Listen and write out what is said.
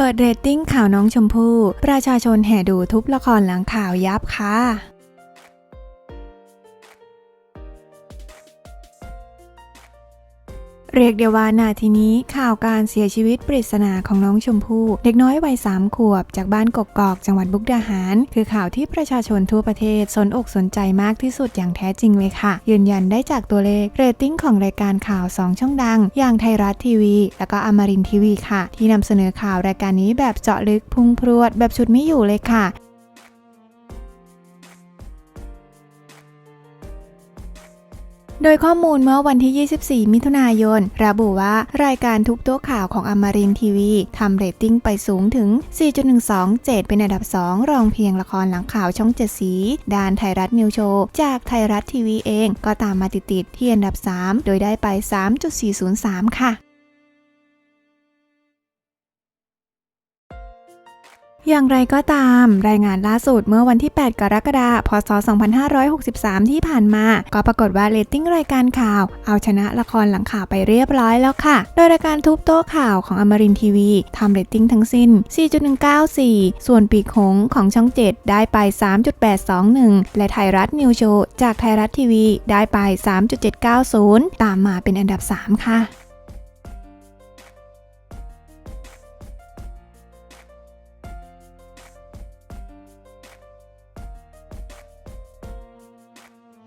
เปิดเรตติ้งข่าวน้องชมพู่ ประชาชนแห่ดูทุบละครหลังข่าวยับค่ะ เรียกเดียวว่านาทีนี้ข่าวการเสียชีวิตปริศนาของน้องชมพู่เด็กน้อยวัยสามขวบ จากบ้านกกอกจังหวัดบุกดาหาร คือข่าวที่ประชาชนทั่วประเทศ สนอกสนใจมากที่สุดอย่างแท้จริงเลยค่ะ ยืนยันได้จากตัวเลขเรตติ้งของรายการข่าว 2 ช่องดัง อย่างไทยรัฐทีวี แล้วก็อมรินทีวีค่ะ ที่นำเสนอข่าวรายการนี้แบบเจาะลึกพุ่งพรวด แบบชุดไม่อยู่เลยค่ะ โดยข้อมูลเมื่อวันที่ 24 มิถุนายน ระบุว่ารายการทุกโต๊ะข่าวของอมรินทีวีทำเรตติ้งไปสูงถึง 4.127 เป็นอันดับ 2 รองเพียงละครหลังข่าวช่องเจ็ดสีด้านไทยรัฐนิวโชว์จากไทยรัฐทีวีเองก็ตามมาติดๆที่อันดับ 3 โดยได้ไป 3.403 ค่ะ อย่างไรก็ตาม รายงานล่าสุดเมื่อวันที่ 8 กรกฎาคม พศ 2563 ที่ผ่านมา ก็ปรากฏว่าเรตติ้งรายการข่าว เอาชนะละครหลังข่าวไปเรียบร้อยแล้วค่ะ โดยรายการทุบโต๊ะข่าวของอมรินทีวีทำเรตติ้งทั้งสิ้น 4.194 ส่วนปีกหงของช่อง 7 ได้ไป 3.821 และไทยรัฐนิวโชว์จากไทยรัฐทีวีได้ไป 3.790 ตามมาเป็นอันดับ 3 ค่ะ